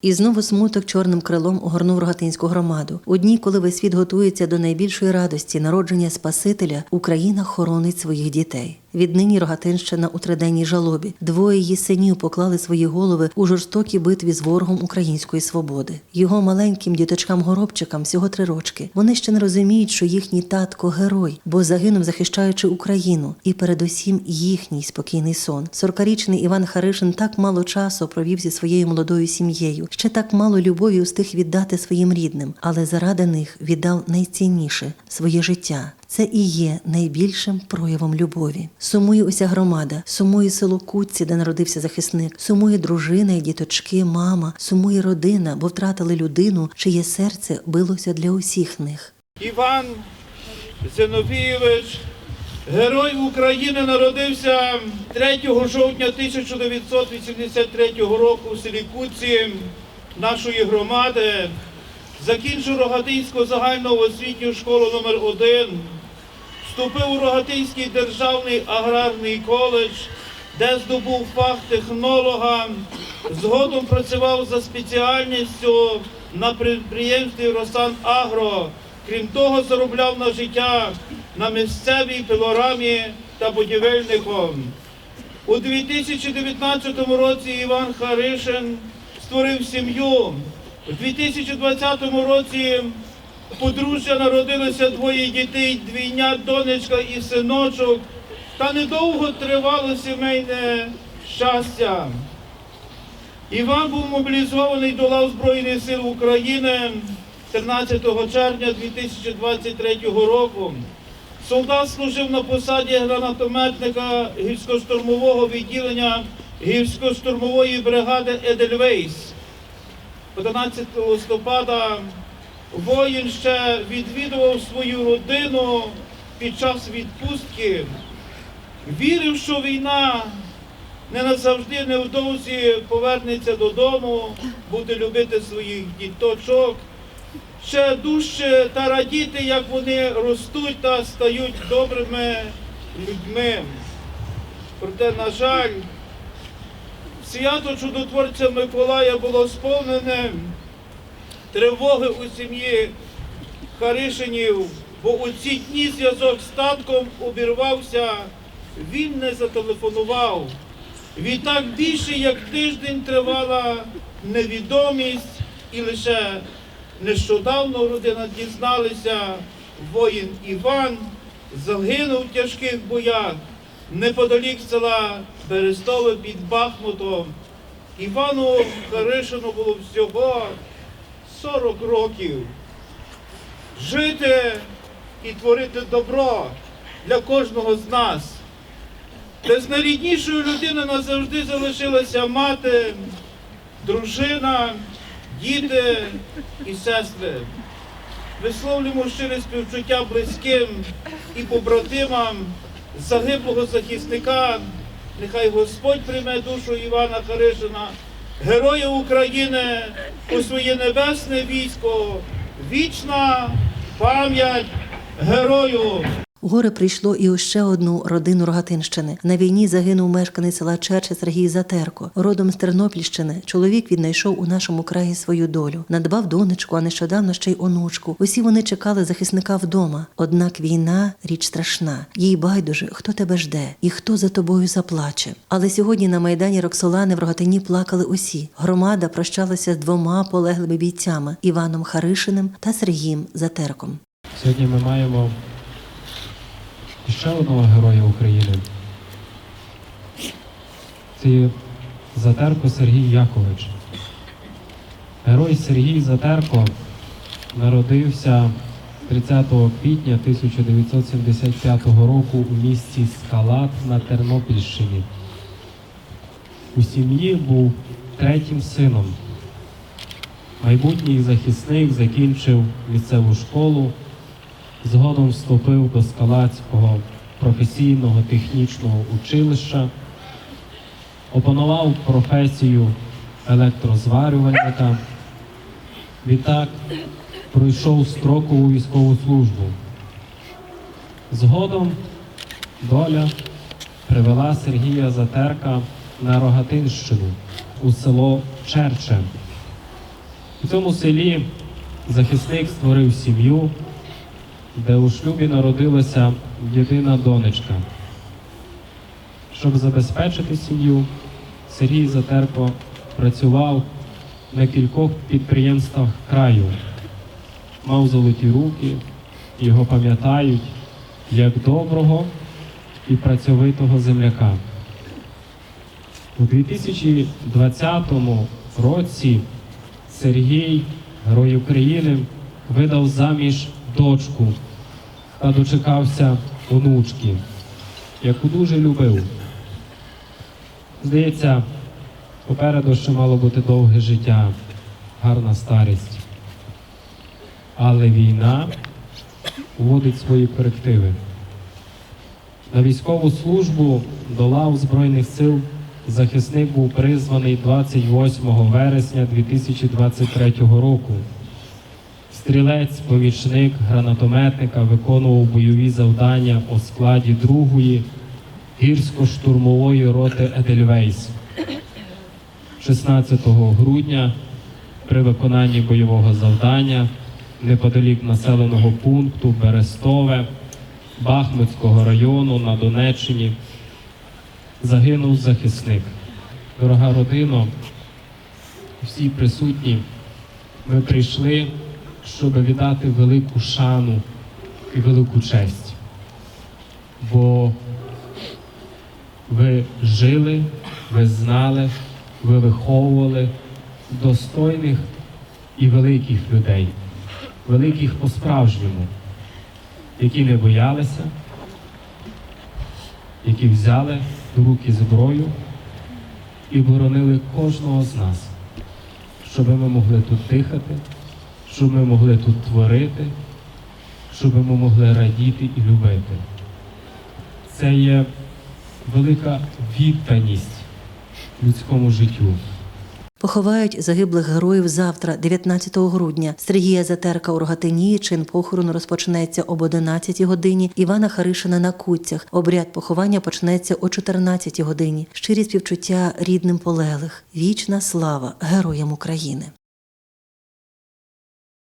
І знову смуток чорним крилом огорнув рогатинську громаду. У дні, коли весь світ готується до найбільшої радості народження Спасителя, Україна хоронить своїх дітей. Віднині Рогатинщина у триденній жалобі. Двоє її синів поклали свої голови у жорстокій битві з ворогом української свободи. Його маленьким діточкам-горобчикам всього три рочки. Вони ще не розуміють, що їхній татко герой, бо загинув, захищаючи Україну, і передусім їхній спокійний сон. Сорокарічний Іван Харишин так мало часу провів зі своєю молодою сім'єю. Ще так мало любові устиг віддати своїм рідним, але заради них віддав найцінніше своє життя. Це і є найбільшим проявом любові. Сумує уся громада, сумує село Кутці, де народився захисник, сумує дружина і діточки, мама, сумує родина, бо втратили людину, чиє серце билося для усіх них. Іван Зиновійович, герой України, народився 3 жовтня 1983 року в селі Куці нашої громади. Закінчив Рогатинську загальну освітню школу номер 1 вступив у Рогатинський державний аграрний коледж, де здобув фах технолога. Згодом працював за спеціальністю на підприємстві Росан Агро. Крім того, заробляв на життя на місцевій пилорамі та будівельником. У 2019 році Іван Харишин створив сім'ю. У 2020 році подружжя народилося двоє дітей, двійня, донечка і синочок. Та недовго тривало сімейне щастя. Іван був мобілізований до лав Збройних сил України 13 червня 2023 року. Солдат служив на посаді гранатометника гірсько-штурмового відділення гірсько-штурмової бригади Едельвейс. 11 листопада воїн ще відвідував свою родину під час відпустки. Вірив, що війна не назавжди невдовзі повернеться додому, буде любити своїх діточок, ще дужче та радіти, як вони ростуть та стають добрими людьми. Проте, на жаль, свято чудотворця Миколая було сповнене тривоги у сім'ї Харишинів, бо у ці дні зв'язок з татком обірвався, він не зателефонував. Відтак більше як тиждень тривала невідомість, і лише нещодавно родина дізналися, воїн Іван загинув в тяжких боях неподалік села Берестове під Бахмутом. Івану Харишину було всього 40 років. Жити і творити добро для кожного з нас. З найріднішою людиною назавжди залишилася мати, дружина, діти і сестри. Висловлюємо щире співчуття близьким і побратимам загиблого захисника. Нехай Господь прийме душу Івана Харишина, героя України у своє небесне військо. Вічна пам'ять герою. Горе прийшло і у ще одну родину Рогатинщини. На війні загинув мешканець села Черче Сергій Затерко. Родом з Тернопільщини чоловік віднайшов у нашому краї свою долю. Надбав донечку, а нещодавно ще й онучку. Усі вони чекали захисника вдома. Однак війна річ страшна. Їй байдуже, хто тебе жде і хто за тобою заплаче. Але сьогодні на майдані Роксолани в Рогатині плакали усі. Громада прощалася з двома полеглими бійцями Іваном Харишиним та Сергієм Затерком. Сьогодні ми маємо ще одного героя України. Це Затерко Сергій Якович. Герой Сергій Затерко народився 30 квітня 1975 року у місті Скалат на Тернопільщині. У сім'ї був третім сином. Майбутній захисник закінчив місцеву школу, згодом вступив до Скалацького професійного технічного училища, опанував професію електрозварювальника. Відтак пройшов строкову військову службу. Згодом доля привела Сергія Затерка на Рогатинщину у село Черче У цьому селі захисник створив сім'ю, де у шлюбі народилася єдина донечка. Щоб забезпечити сім'ю, Сергій Затерпо працював на кількох підприємствах краю. Мав золоті руки, його пам'ятають як доброго і працьовитого земляка. У 2020 році Сергій, Герой України, видав заміж дочку та дочекався онучки, яку дуже любив. Здається, попереду ще мало бути довге життя, гарна старість. Але війна вводить свої корективи. На військову службу до лав Збройних сил захисник був призваний 28 вересня 2023 року. Стрілець, помічник гранатометника виконував бойові завдання у складі 2-ї гірсько-штурмової роти Едельвейс. 16 грудня при виконанні бойового завдання неподалік населеного пункту Берестове Бахмутського району на Донеччині загинув захисник. Дорога родино, всі присутні, ми прийшли, щоб віддати велику шану і велику честь. Бо ви жили, ви знали, ви виховували достойних і великих людей, великих по-справжньому, які не боялися, які взяли до руки зброю і боронили кожного з нас, щоб ми могли тут дихати, щоб ми могли тут творити, щоб ми могли радіти і любити. Це є велика відданість людському життю. Поховають загиблих героїв завтра, 19 грудня. Сергія Затерка у Рогатині. Чин похорону розпочнеться об 11 годині. Івана Харишина на Куцях. Обряд поховання почнеться о 14 годині. Щирі співчуття рідним полеглих. Вічна слава героям України.